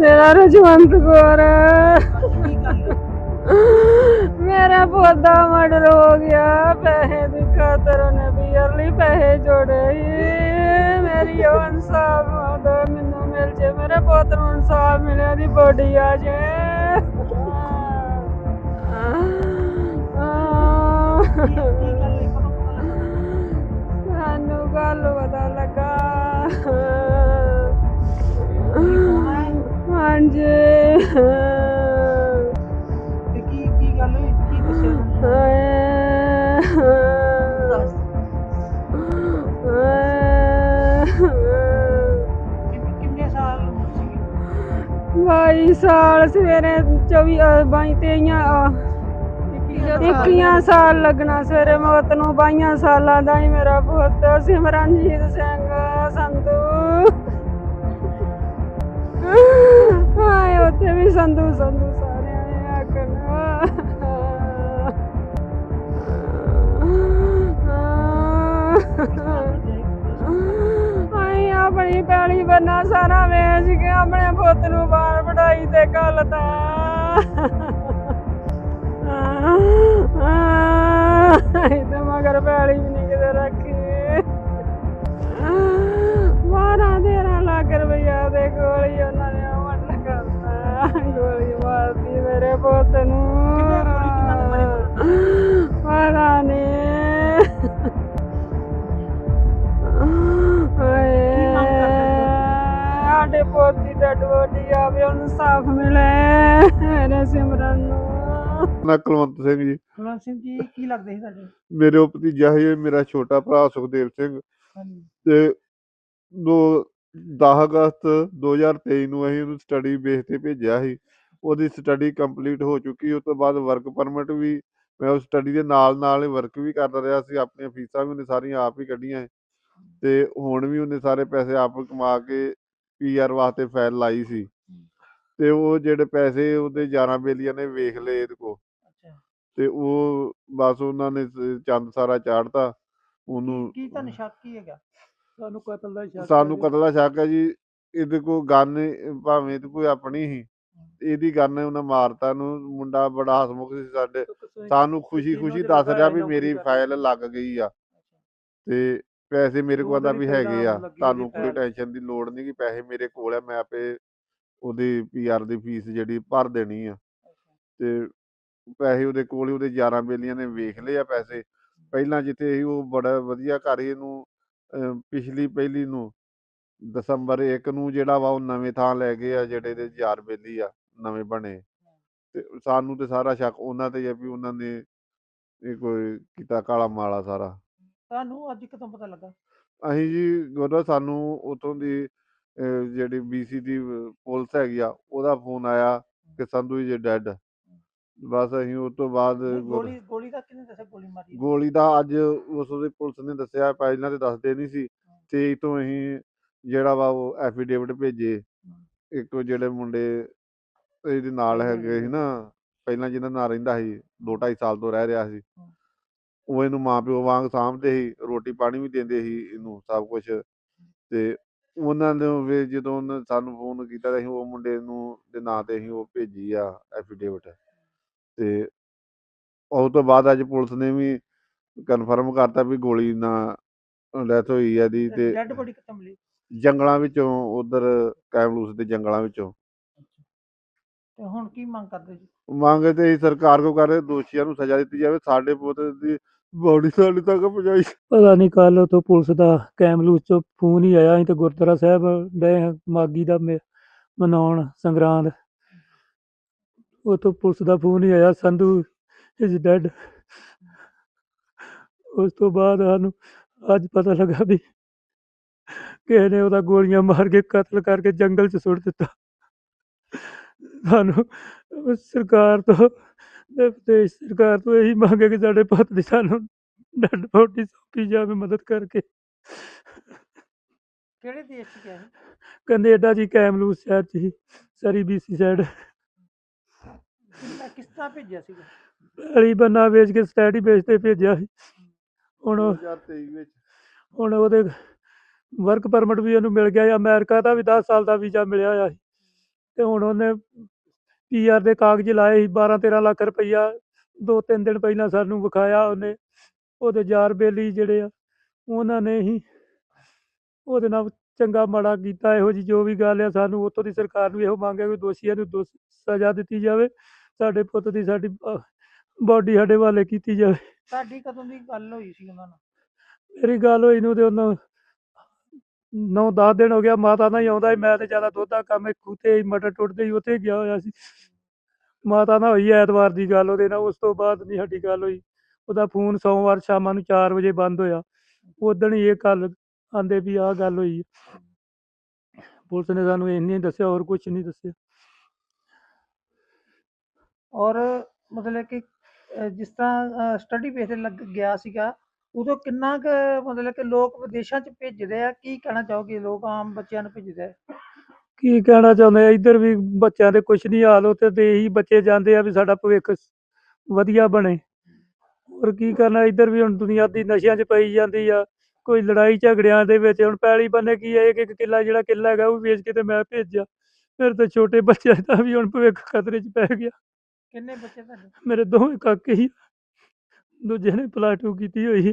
ਮੇਰਾ ਰਜਵੰਤ ਕੌਰ। ਮੇਰਾ ਪੋਤਾ ਮਰਡਰ ਹੋ ਗਿਆ। ਪੈਸੇ ਦੀ ਖਾਤਰ ਉਹਨੇ ਬੀਅਰ ਲਈ ਪੈਸੇ ਜੋੜੇ। ਮੇਰੀ ਉਹ ਇਨਸਾਫ ਉਹਦਾ ਮੈਨੂੰ ਮਿਲ ਜੇ। ਮੇਰੇ ਪੁੱਤ ਨੂੰ ਇਨਸਾਫ ਮਿਲਿਆ ਦੀ ਬੋਡੀ ਆ ਜੇ। ਸਾਨੂੰ ਗੱਲ ਤੇ ਕੀ ਕੀ ਗੱਲ ਹੋਈ? ਕੀ ਦੱਸਿਆ ਦੱਸ। ਕਿੰਨੇ ਕਿੰਨੇ ਸਾਲ ਉਮਰ ਸੀਗੀ? ਬਾਈ ਸਾਲ ਸਵੇਰੇ 24 ਅ, ਬਾਈ ਤੇਈਆਂ ਅ, ਇੱਕੀਆਂ ਸਾਲ। ਲੱਗਣਾ ਸਵੇਰੇ ਮੌਤ ਨੂੰ ਬਾਈਆਂ ਸਾਲਾਂ ਦਾ ਹੀ ਮੇਰਾ ਪੁੱਤ ਸਿਮਰਨਜੀਤ ਸਿੰਘ ਸੰਧੂ ਵੀ ਸੰਧੂ ਸੰਧੂ ਸਾਰਿਆਂ ਨੇ ਆਖਣ ਆਈ ਆਪਣੀ ਪੈਲੀ ਬੰਨਾ ਸਾਰਾ ਵੇਚ ਕੇ ਆਪਣੇ ਪੁੱਤ ਨੂੰ ਬਾਹਰ ਪੜਾਈ ਤੇ ਘੱਲਤਾ ਆਈ ਤੇ ਮਗਰ ਪੈਲੀ ਵੀ ਨਹੀਂ ਕਿਤੇ ਰੱਖੀ। ਬਾਰਾਂ ਤੇਰਾਂ ਲੱਖ ਰੁਪਈਆ ਦੇ ਕੋਲ ਹੀ ਉਹਨਾਂ ਨੇ ਗੋਲੀ ਮੇਰੇ ਪੁੱਤ ਨੂੰ? ਪਤਾ ਸਾਡੇ ਪੋਤੀ ਦਾ ਡੋਡੀ ਆਵੇ ਉਹਨੂੰ ਸਾਫ਼ ਮਿਲੇ। ਮੇਰੇ ਸਿਮਰਨ ਨੂੰ। ਮੈਂ ਕੁਲਵੰਤ ਸਿੰਘ ਜੀ। ਕੁਲਵੰਤ ਸਿੰਘ ਜੀ ਕੀ ਲੱਗਦੇ ਸੀ ਤੁਹਾਡੇ? ਮੇਰੇ ਉਹ ਭਤੀਜਾ ਹੈ ਮੇਰਾ ਛੋਟਾ ਭਰਾ ਸੁਖਦੇਵ ਸਿੰਘ। ਹਾਂਜੀ। ਤੇ ਦੋ 10 ਅਗਸਤ 2023 ਨੂੰ ਅਸੀਂ ਉਹਨੂੰ ਸਟੱਡੀ ਬੇਸ ਤੇ ਭੇਜਿਆ ਸੀ। ਉਹਦੀ ਸਟੱਡੀ ਕੰਪਲੀਟ ਹੋ ਚੁੱਕੀ ਉਸ ਤੋਂ ਬਾਅਦ ਵਰਕ ਪਰਮਿਟ ਵੀ ਮੈਂ ਉਸ ਸਟੱਡੀ ਦੇ ਨਾਲ ਨਾਲ ਵਰਕ ਵੀ ਕਰਦਾ ਰਿਹਾ ਸੀ। ਆਪਣੀਆਂ ਫੀਸਾਂ ਵੀ ਉਹਨੇ ਸਾਰੀਆਂ ਆਪ ਹੀ ਕੱਢੀਆਂ। ਤੇ ਹੁਣ ਵੀ ਉਹਨੇ ਸਾਰੇ ਪੈਸੇ ਆਪ ਕਮਾ ਕੇ ਪੀਆਰ ਵਾਸਤੇ ਫਾਈਲ ਲਾਈ ਸੀ। ਤੇ ਉਹ ਜਿਹੜੇ ਪੈਸੇ ਉਹਦੇ 11 ਬੇਲੀਆਂ ਨੇ ਵੇਖ ਲਏ ਇਹਦੇ ਕੋ ਅੱਛਾ। ਤੇ ਉਹ ਬਸ ਉਹਨਾਂ ਨੇ ਚੰਦ ਸਾਰਾ ਚਾੜਤਾ ਉਹਨੂੰ ਕੀ ਤੁਹਾਨੂੰ ਸ਼ੱਕ ਕੀ ਹੈਗਾ? ਸਾਨੂੰ ਕਤਲ ਦਾ ਸ਼ੱਕ ਸਾਨੂੰ ਕਤਲ ਦਾ ਸ਼ੱਕ ਹੈ ਜੀ। ਇਹਦੇ ਕੋ ਗਨ ਭਾਵੇਂ ਤੇ ਕੋਈ ਆਪਣੀ ਹੀ ਇਹਦੀ ਗਨ ਉਹਨਾਂ ਮਾਰਤਾ ਨੂੰ ਮੁੰਡਾ ਬੜਾ ਹਸਮੁਖ ਸੀ ਸਾਡੇ। ਸਾਨੂੰ ਖੁਸ਼ੀ ਖੁਸ਼ੀ ਦੱਸ ਰਿਹਾ ਵੀ ਮੇਰੀ ਫਾਈਲ ਲੱਗ ਗਈ ਆ। ਤੇ ਪੈਸੇ ਮੇਰੇ ਕੋਲ ਆਂਦਾ ਵੀ ਹੈਗੇ ਆ। ਤੁਹਾਨੂੰ ਕੋਈ ਟੈਨਸ਼ਨ ਦੀ ਲੋੜ ਨਹੀਂ ਕਿ ਪੈਸੇ ਮੇਰੇ ਕੋਲ ਆ ਮੈਂ ਆਪੇ ਉਹਦੀ ਪੀਆਰ ਦੀ ਫੀਸ ਜਿਹੜੀ ਭਰ ਦੇਣੀ ਆ। ਤੇ ਪੈਸੇ ਉਹਦੇ ਕੋਲ ਹੀ ਉਹਦੇ 11 ਬੇਲੀਆਂ ਨੇ ਵੇਖ ਲਏ ਆ ਪੈਸੇ। ਪਹਿਲਾਂ ਜਿੱਥੇ ਸੀ ਉਹ ਬੜਾ ਵਧੀਆ ਘਰ ਸੀ ਇਹਨੂੰ ਪਿਛਲੀ ਪਹਿਲੀ ਨੂੰ ਦਸੰਬਰ 1 ਨੂੰ ਜਿਹੜਾ ਵਾ ਉਹ ਨਵੇਂ ਥਾਂ ਲੈ ਗਏ ਆ ਜਿਹੜੇ ਦੇ ਯਾਰ ਬੇਲੀ ਆ ਨਵੇਂ ਬਣੇ। ਤੇ ਸਾਨੂੰ ਤੇ ਸਾਰਾ ਸ਼ੱਕ ਉਹਨਾਂ ਤੇ ਹੀ ਆ ਵੀ ਉਹਨਾਂ ਨੇ ਇਹ ਕੋਈ ਕੀਤਾ ਕਾਲਾ ਮਾਲਾ ਸਾਰਾ। ਤੁਹਾਨੂੰ ਅੱਜ ਕਦੋਂ ਪਤਾ ਲੱਗਾ? ਅਸੀਂ ਜੀ ਗੁਰਦੁਆਰਾ ਸਾਨੂੰ ਉਤੋਂ ਦੀ ਅਹ ਜਿਹੜੀ ਬੀਸੀ ਦੀ ਪੁਲਿਸ ਹੈਗੀ ਆ ਉਹਦਾ ਫੋਨ ਆਇਆ ਕਿ ਸੰਧੂ ਇਜ ਡੈਡ ਬਸ ਅਸੀਂ ਉਸ ਤੋਂ ਬਾਅਦ ਗੋਲੀ ਗੋਲੀ ਦਾ ਕਿਹਨੇ ਦੱਸਿਆ ਗੋਲੀ ਮਾਰੀ? ਗੋਲੀ ਦਾ ਅੱਜ ਉਸ ਉਹਦੀ ਪੁਲਿਸ ਨੇ ਦੱਸਿਆ ਪਹਿਲਾਂ ਤੇ ਦੱਸਦੇ ਨਹੀਂ ਸੀ। ਤੇ ਤੋਂ ਅਸੀਂ ਜਿਹੜਾ ਵਾ ਉਹ ਐਫੀਡੇਵਿਟ ਭੇਜੇ। ਇੱਕ ਉਹ ਜਿਹੜੇ ਮੁੰਡੇ ਇਹਦੇ ਨਾਲ ਹੈਗੇ ਸੀ ਨਾ ਪਹਿਲਾਂ ਜਿਹਨਾਂ ਨਾਲ ਰਹਿੰਦਾ ਸੀ 2 2.5 ਸਾਲ ਤੋਂ ਰਹਿ ਰਿਹਾ ਸੀ। ਉਹ ਇਹਨੂੰ ਮਾਂ ਪਿਓ ਵਾਂਗ ਸਾਂਭਦੇ ਸੀ ਰੋਟੀ ਪਾਣੀ ਵੀ ਦਿੰਦੇ ਸੀ ਇਹਨੂੰ ਸਭ ਕੁਝ ਤੇ ਉਹਨਾਂ ਨੇ ਵੀ ਜਦੋਂ ਸਾਨੂੰ ਫੋਨ ਕੀਤਾ ਤਾਂ ਅਸੀਂ ਉਹ ਮੁੰਡੇ ਨੂੰ ਦੇ ਨਾਂ ਤੇ ਅਸੀਂ ਉਹ ਭੇਜੀ ਆ ਐਫੀਡੇਵਿਟ ਤੇ ਉਸ ਤੋਂ ਬਾਅਦ ਅੱਜ ਪੁਲਿਸ ਨੇ ਵੀ ਕਨਫਰਮ ਕਰਤਾ ਵੀ ਗੋਲੀ ਨਾਲ ਡੈਥ ਹੋਈ ਆ ਦੀ ਤੇ ਡੈਡ ਬੋਡੀ ਕਿੱਥੋਂ ਮਿਲੀ ਜੰਗਲਾਂ ਵਿੱਚੋਂ ਉਧਰ ਕੈਮਲੂਸ ਦੇ ਜੰਗਲਾਂ ਵਿੱਚੋਂ। ਤੇ ਹੁਣ ਕੀ ਮੰਗ ਕਰਦੇ ਜੀ? ਮੰਗ ਤੇ ਸਰਕਾਰ ਕੋ ਕਰਦੇ ਦੋਸ਼ੀਆਂ ਨੂੰ ਸਜ਼ਾ ਦਿੱਤੀ ਜਾਵੇ ਸਾਡੇ ਪੁੱਤ ਦੀ ਬੋਡੀ ਸਾਡੇ ਤੱਕ ਪਹੁੰਚਾਈ। ਪਤਾ ਨਹੀਂ ਕੱਲ ਉਤੋਂ ਪੁਲਿਸ ਦਾ ਕੈਮਲੂਸ ਚੋਂ ਫੋਨ ਹੀ ਆਇਆ ਅਸੀਂ ਤੇ ਗੁਰਦੁਆਰਾ ਸਾਹਿਬ ਗਏ ਹਾਂ ਮਾਗੀ ਦਾ ਮਨਾਉਣ ਸੰਗਰਾਂਦ। ਉਤੋਂ ਪੁਲਿਸ ਦਾ ਫੋਨ ਹੀ ਆਇਆ ਸੰਧੂ ਇਜ਼ ਡੈਡ ਉਸ ਤੋਂ ਬਾਅਦ ਸਾਨੂੰ ਅੱਜ ਪਤਾ ਲੱਗਾ ਵੀ ਕਿਸੇ ਨੇ ਉਹਦਾ ਗੋਲੀਆਂ ਮਾਰ ਕੇ ਕਤਲ ਕਰਕੇ ਜੰਗਲ 'ਚ ਸੁੱਟ ਦਿੱਤਾ। ਸਾਨੂੰ ਸਰਕਾਰ ਤੋਂ ਤੇ ਤੇ ਸਰਕਾਰ ਤੋਂ ਇਹੀ ਮੰਗ ਹੈ ਕਿ ਸਾਡੇ ਪੁੱਤ ਦੀ ਸਾਨੂੰ ਡੈਡ ਬੋਡੀ ਸੌਂਪੀ ਜਾਵੇ ਮਦਦ ਕਰਕੇ। ਕਿਹੜੇ ਦੇਸ਼ ਚ ਗਿਆ ਕੈਨੇਡਾ ਜੀ ਕੈਮਲੂਸ ਸ਼ਹਿਰ ਚ ਹੀ ਸਰੀ ਬੀਸੀ ਸਾਈਡ ਕਿਸ ਤਰ੍ਹਾਂ ਭੇਜਿਆ ਸੀਗਾ? ਅਲੀ ਬੰਨਾ ਵੇਚ ਕੇ ਸਟੈਡੀ ਵੇਚ ਤੇ ਭੇਜਿਆ ਸੀ। ਹੁਣ ਉਹ- 2023 ਵਿੱਚ। ਹੁਣ ਉਹਦੇ ਵਰਕ ਪਰਮਿਟ ਵੀ ਉਹਨੂੰ ਮਿਲ ਗਿਆ ਸੀ। ਅਮਰੀਕਾ ਦਾ ਵੀ 10 ਸਾਲ ਦਾ ਵੀਜ਼ਾ ਮਿਲਿਆ ਹੋਇਆ ਸੀ। ਤੇ ਹੁਣ ਉਹਨੇ ਪੀਆਰ ਦੇ ਕਾਗਜ਼ ਲਾਏ ਸੀ। 12 13 ਲੱਖ ਰੁਪਈਆ ਦੋ ਤਿੰਨ ਦਿਨ ਪਹਿਲਾਂ ਸਾਨੂੰ ਵਿਖਾਇਆ ਉਹਨੇ। ਉਹਦੇ ਯਾਰ ਬੇਲੀ ਜਿਹੜੇ ਆ ਉਹਨਾਂ ਨੇ ਹੀ ਉਹਦੇ ਨਾਲ ਚੰਗਾ ਮਾੜਾ ਕੀਤਾ। ਇਹੋ ਜੀ ਜੋ ਵੀ ਗੱਲ ਆ ਸਾਨੂੰ ਉੱਥੋਂ ਦੀ ਸਰਕਾਰ ਨੂੰ ਇਹੋ ਮੰਗ ਹੈ ਕਿ ਦੋਸ਼ੀਆਂ ਨੂੰ ਦੋਸ਼ ਸਜ਼ਾ ਦਿੱਤੀ ਜਾਵੇ। ਸਾਡੇ ਪੁੱਤ ਦੀ ਸਾਡੀ ਬਾਡੀ ਸਾਡੇ ਵਾਲੇ ਕੀਤੀ ਜਾਵੇ। ਤੁਹਾਡੀ ਕਦੋਂ ਦੀ ਗੱਲ ਹੋਈ ਸੀ ਉਹਨਾਂ ਨਾਲ? ਮੇਰੀ ਗੱਲ ਹੋਈ ਨੂੰ ਤੇ ਉਹਨਾਂ ਨੌ 10 ਦਿਨ ਹੋ ਗਿਆ ਮਾਤਾ ਨਾਲ ਹੀ ਆਉਂਦਾ ਮੈਂ ਤੇ ਜ਼ਿਆਦਾ ਦੁੱਧ ਦਾ ਕੰਮ ਖੂਤੇ ਹੀ ਮਟਰ ਟੁੱਟਦੇ ਹੀ ਉੱਥੇ ਗਿਆ ਹੋਇਆ ਸੀ। ਮਾਤਾ ਨਾਲ ਹੋਈ ਐਤਵਾਰ ਦੀ ਗੱਲ ਉਹਦੇ ਨਾਲ ਉਸ ਤੋਂ ਬਾਅਦ ਨਹੀਂ ਸਾਡੀ ਗੱਲ ਹੋਈ। ਉਹਦਾ ਫੋਨ ਸੋਮਵਾਰ ਸ਼ਾਮਾਂ ਨੂੰ 4 ਵਜੇ ਬੰਦ ਹੋਇਆ। ਉਦਣ ਹੀ ਇਹ ਗੱਲ ਆਂਦੇ ਵੀ ਆਹ ਗੱਲ ਹੋਈ। ਪੁਲਿਸ ਨੇ ਸਾਨੂੰ ਇੰਨੀ ਦੱਸਿਆ ਹੋਰ ਕੁਝ ਨਹੀਂ ਦੱਸਿਆ। ਔਰ ਮਤਲਬ ਕਿ ਅਹ, ਜਿਸ ਤਰ੍ਹਾਂ ਸਟੱਡੀ ਬੇਸ ਤੇ ਲੱਗ ਗਿਆ ਸੀਗਾ ਉਦੋਂ ਕਿੰਨਾ ਕੁ ਮਤਲਬ ਕਿ ਲੋਕ ਵਿਦੇਸ਼ਾਂ 'ਚ ਭੇਜਦੇ ਆ? ਕੀ ਕਹਿਣਾ ਚਾਹੋਗੇ ਲੋਕ ਆਮ ਬੱਚਿਆਂ ਨੂੰ ਭੇਜਦੇ ਆ? ਕੀ ਕਹਿਣਾ ਚਾਹੁੰਦੇ ਆ? ਇੱਧਰ ਵੀ ਬੱਚਿਆਂ ਦੇ ਕੁਝ ਨਹੀਂ ਹਾਲ ਉੱਥੇ ਤੇ ਇਹੀ ਬੱਚੇ ਜਾਂਦੇ ਆ ਵੀ ਸਾਡਾ ਭਵਿੱਖ ਸ- ਵਧੀਆ ਬਣੇ। ਹੋਰ ਕੀ ਕਰਨਾ? ਇੱਧਰ ਵੀ ਹੁਣ ਦੁਨੀਆ ਦੀ ਨਸ਼ਿਆਂ 'ਚ ਪਈ ਜਾਂਦੀ ਆ। ਕੋਈ ਲੜਾਈ ਝਗੜਿਆਂ ਦੇ ਵਿੱਚ ਹੁਣ ਪੈਲੀ ਬੰਨੇ ਕੀ ਹੈ ਇੱਕ ਇੱਕ ਕਿੱਲਾ ਜਿਹੜਾ ਕਿੱਲਾ ਹੈਗਾ ਉਹ ਵੇਚ ਕੇ ਤੇ ਮੈਂ ਭੇਜਿਆ। ਫਿਰ ਤੇ ਛੋਟੇ ਬੱਚਿਆਂ ਦਾ ਵੀ ਹੁਣ ਭਵਿੱਖ ਖਤਰੇ 'ਚ ਪੈ ਗਿਆ। ਕਿੰਨੇ ਬੱਚੇ ਤੁਹਾਡੇ? ਮੇਰੇ ਦੋਵੇਂ ਕਾਕੇ ਹੀ ਦੂਜੇ ਨੇ ਪਲੱਸ ਟੂ ਕੀਤੀ ਹੋਈ ਹੈ